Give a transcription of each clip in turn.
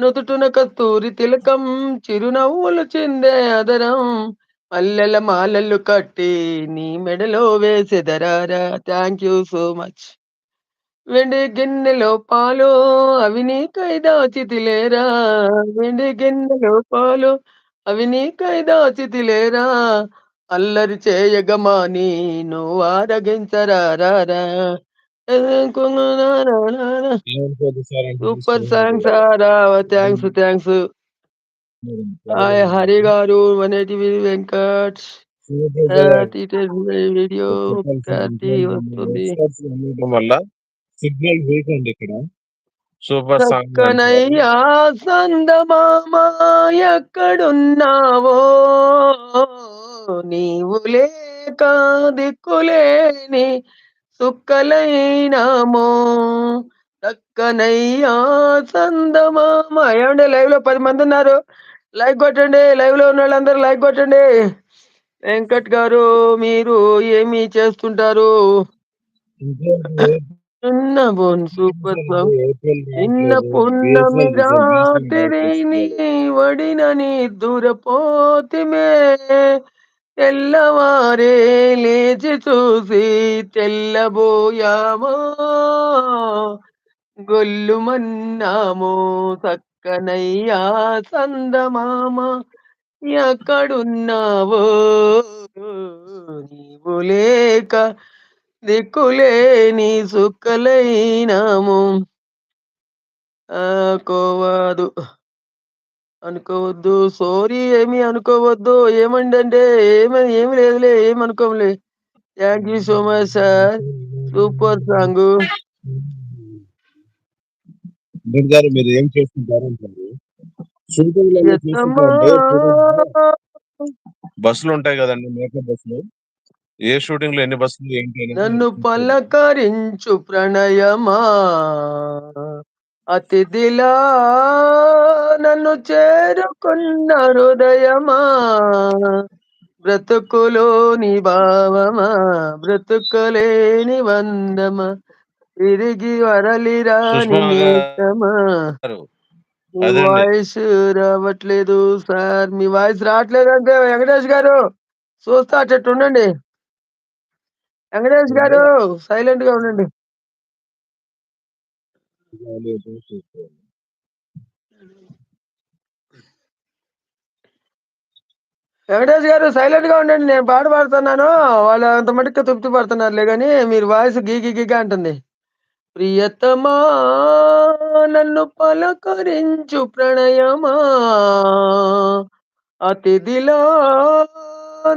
నుదుటున కస్తూరి తిలకం చిరునవ్వులు చిందే అదరం మల్లెల మాలలు కట్టి నీ మెడలో వేసెదరారా? థ్యాంక్ యూ సో మచ్ వెండి గిన్నెలో పాలు అవి నీకై దాచితిలేరా వెండి గిన్నెలో పాలు అవి నీకై దాచితిలేరా అల్లరి చేయగమా నీ నువ్వు ఆరగించరారా super songs thanks thanks hi Hari గారు వన్ ఎయిటీ వెంకట్ వీడియో వస్తుంది వల్ల సిగ్నల్ వీక్ అండి ఇక్కడ సూపర్ సాంగ్ చక్కనయ్యా సందమామ ఎక్కడున్నావో? నీవు లేక దిక్కులేని సుక్కలైనామో తక్కనయ్యా సందమా. ఏమండి లైవ్లో పది మంది ఉన్నారు. లైక్ కొట్టండి లైవ్లో ఉన్న వాళ్ళందరూ లైక్ కొట్టండి. వెంకట్ గారు మీరు ఏమి చేస్తుంటారు? చిన్న బోన్ సూపర్ సాంగ్. చిన్న పున్నమి రాత్రి నీ వడినని దూరపోతిమే. తెల్లవారే లేచి చూసి తెల్లబోయామో? గొల్లుమన్నాము చక్కనయ్యా సందమామ? ఎక్కడున్నావో నీవు లేక దిక్కులేని సుక్కలైనాము కోవాదు. అనుకోవద్దు. సారీ ఏమి అనుకోవద్దు. ఏమండి అంటే ఏమి ఏమి లేదులే ఏమి అనుకోంలే thank you so much sir super song గారు మీరు ఏం చేస్తుంటారు బస్సులు ఉంటాయి కదండి మేకప్ బస్సులు. ఏ షూటింగ్లో ఎన్ని బస్సులు ఏంటి నన్ను. పలకరించు ప్రణయమా. అతిథిలా నన్ను చేరుకున్న హృదయమా? బ్రతుకులోని భావమా? బ్రతుకలేని వందమా? తిరిగి వరలి రాని సుష్మా గారు. నేస్తమా మీ అదండి. వాయిస్ రావట్లేదు సార్. మీ వాయిస్ రావట్లేదు అంటే వెంకటేష్ గారు చూస్తా అట్టు ఉండండి. వెంకటేష్ గారు సైలెంట్గా ఉండండి. వెంకటేష్ గారు సైలెంట్గా ఉండండి నేను పాట పాడుతున్నాను. వాళ్ళు అంత మటుకు తృప్తి పడుతున్నారులే కానీ మీరు వాయిస్ గీగి గీగా అంటుంది. ప్రియతమా నన్ను పలకరించు ప్రణయమా. అతిథిలో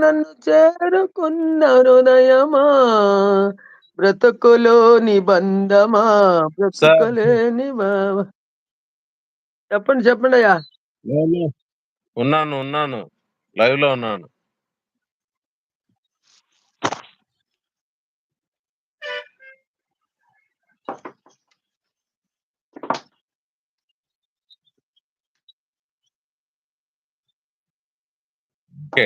నన్ను చేరుకున్న హృదయమా. బ్రతుకులోని బంధమా బ్రతుకులేని చెప్పండి చెప్పండి అయ్యా. ఉన్నాను ఉన్నాను. లైవ్లో ఉన్నాను. ఓకే.